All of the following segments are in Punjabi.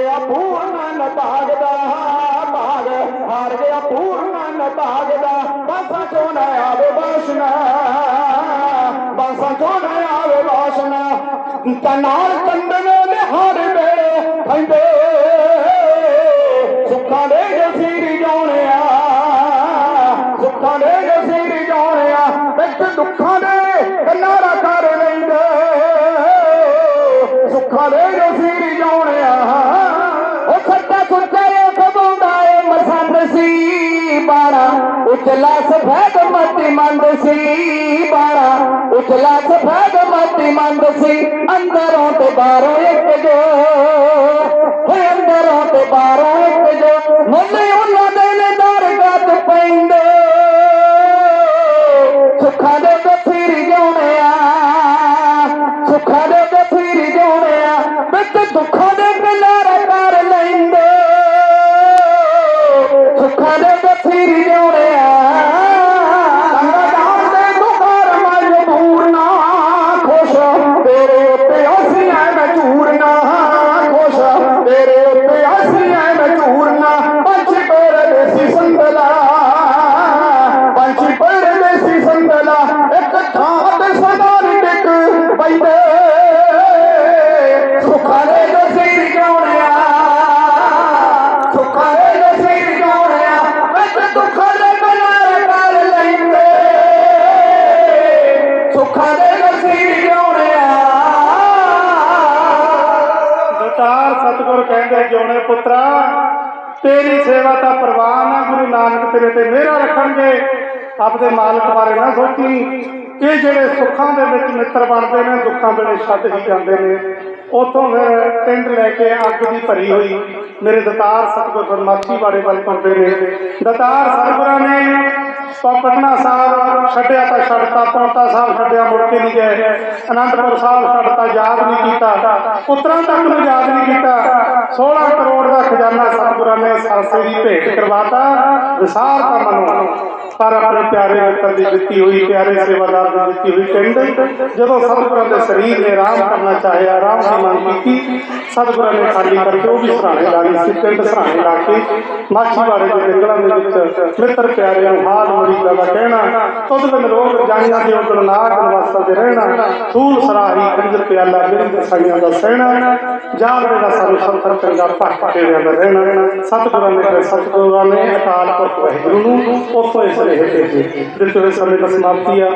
ਗਿਆ ਪੂਰਨ ਭਾਗਦਾ ਬਾਗ ਹਾਰ ਗਿਆ ਪੂਰਨ ਭਾਗਦਾ ਬਾਸਾ ਚੋਂ ਨਾ ਆਵੇ ਬਾਸ਼ਨਾ, ਬਾਸਾ ਚੋਂ ਨਾ ਆਵੇ ਬਾਸ਼ਨਾ। ਕਨਾਲ ਕੰਦਨ ਦੇ ਹਰ ਵੇਲੇ ਖੰਡੇ ਸੁੱਖਾਂ ਦੇ ਜਸੀਰ ਜਾਣਿਆ, ਸੁੱਖਾਂ ਦੇ ਜਸੀਰ ਜਾਣਿਆ। ਵਿੱਚ ਦੁੱਖਾਂ ਦੇ ਕਿਨਾਰਾ ਕਰ ਲੈਂਦੇ। ਸੁੱਖਾਂ ਦੇ ਜਸੀਰ ਜਾਣਿਆ। उजला सफ़ेद मती मंदसी बारा उजला सफ़ेद मती मंदसी अंदरों तो बारो एक जो। अंदरों तो बारो एक जो। मुझे उन्होंने दर गत पैंदे। सुखा दे कसीर जोने आ सुखा दे ਪੁੱਤਰਾ, ਤੇਰੀ ਸੇਵਾ ਤਾਂ ਪ੍ਰਵਾਨ ਆ, ਗੁਰੂ ਨਾਨਕ ਤੇਰੇ ਤੇ ਮਿਹਰ ਰੱਖਣਗੇ। ਆਪਦੇ ਮਾਲਕ ਬਾਰੇ ਨਾ ਸੋਚੀ ਇਹ ਜਿਹੜੇ ਸੁੱਖਾਂ ਦੇ ਵਿੱਚ ਮਿੱਤਰ ਬਣਦੇ ਨੇ, ਦੁੱਖਾਂ ਵੇਲੇ ਛੱਡ ਹੀ ਜਾਂਦੇ ਨੇ। ਉਥੋਂ ਫਿਰ ਟਿੰਡ ਲੈ ਕੇ ਅੱਗ ਦੀ ਭਰੀ ਹੋਈ। ਮੇਰੇ ਦਤਾਰ ਸਤਿਗੁਰ ਫਰਮਾਚੀ ਬਾਰੇ ਵੱਲ ਪਾਉਂਦੇ ਨੇ। ਦਤਾਰ ਸਤਿਗੁਰਾਂ ਨੇ ਪਟਨਾ ਸਾਹਿਬ ਛੱਡਿਆ ਤਾਂ ਛੱਡਤਾ ਪੌਂਟਾ ਸਾਹਿਬ ਛੱਡਿਆ, ਮੁੜ ਕੇ ਨਹੀਂ ਗਏ। ਅਨੰਦਪੁਰ ਸਾਹਿਬ ਛੱਡਤਾ ਯਾਦ ਨਹੀਂ ਕੀਤਾ। ਪੁੱਤਰਾਂ ਤੱਕ ਨੂੰ ਯਾਦ ਨਹੀਂ ਕੀਤਾ। 16 ਕਰੋੜ ਦਾ ਖਜ਼ਾਨਾ ਸਤਿਗੁਰਾਂ ਨੇ ਸਰਸੇ ਦੀ ਭੇਟ ਕਰਵਾਤਾ। ਵਿਸਾਰ ਦਾ ਮਨੋ। ਪਰ ਆਪਣੇ ਪਿਆਰੇ ਮਿੱਤਰ ਦੀ ਦਿੱਤੀ ਹੋਈ, ਪਿਆਰੇ ਸੇਵਾਦਾਰ ਦੀ ਦਿੱਤੀ ਹੋਈ ਟਿੰਡ ਜਦੋਂ ਸਤਿਗੁਰਾਂ ਦੇ ਸਰੀਰ ਨੇ ਆਰਾਮ ਕਰਨਾ ਚਾਹਿਆ, ਆਰਾਮ ਦੀ ਮੰਗ ਕੀਤੀ ਸਤਿਗੁਰਾਂ ਨੇ ਖਾਲੀ ਕਰਕੇ ਉਹ ਵੀ ਸਰਾਣੇ ਲਾ ਲਈ ਸੀ ਟਿੰਡ ਸਰਾਣੇ ਲਾ ਕੇ ਮਾਛੀਵਾੜੇ ਦੇ ਜੰਗਲਾਂ ਦੇ ਵਿੱਚ ਮਿੱਤਰ ਪਿਆਰਿਆਂ ਨੂੰ ਹਾਲ ਮੜੀ ਦਾ ਕਹਿਣਾ ਤੁਧ ਬਿਨ ਰੋਗ ਜਾਈਆਂ ਦੇ ਉਦਨ ਨਾਗ ਨਿਵਾਸਾਂ ਦੇ ਰਹਿਣਾ ਫੂਲ ਸਰਾਹੀ ਕੰਜਰ ਪਿਆਲਾ ਬਿਰਦ ਸਾਈਆਂ ਦਾ ਸਹਿਣਾ ਜਾਗਦੇ ਦਾ ਸਾਨੂੰ ਸੰਤਰ ਚੰਗਾ ਪੱਟ ਕੇ ਦਾ ਰਹਿਣਾ ਸਤਿਗੁਰਾਂ ਨੇ ਫਿਰ ਸਤਿਗੁਰਾਂ ਨੇ ਅਕਾਲ ਪੁਰਖ ਵਾਹਿਗੁਰੂ ਨੂੰ ਉਤੋਂ ਇਸ ਰਹੇ ਭੇਜੇ ਦਿੱਤੇ ਹੋਏ ਸਮੇਂ ਦਾ ਸਮਾਪਤੀ ਆ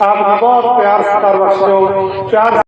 ਆਪ ਦਾ ਬਹੁਤ ਪਿਆਰ ਸਤਿਕਾਰ ਬਖਸ਼ੋ ਪਿਆਰ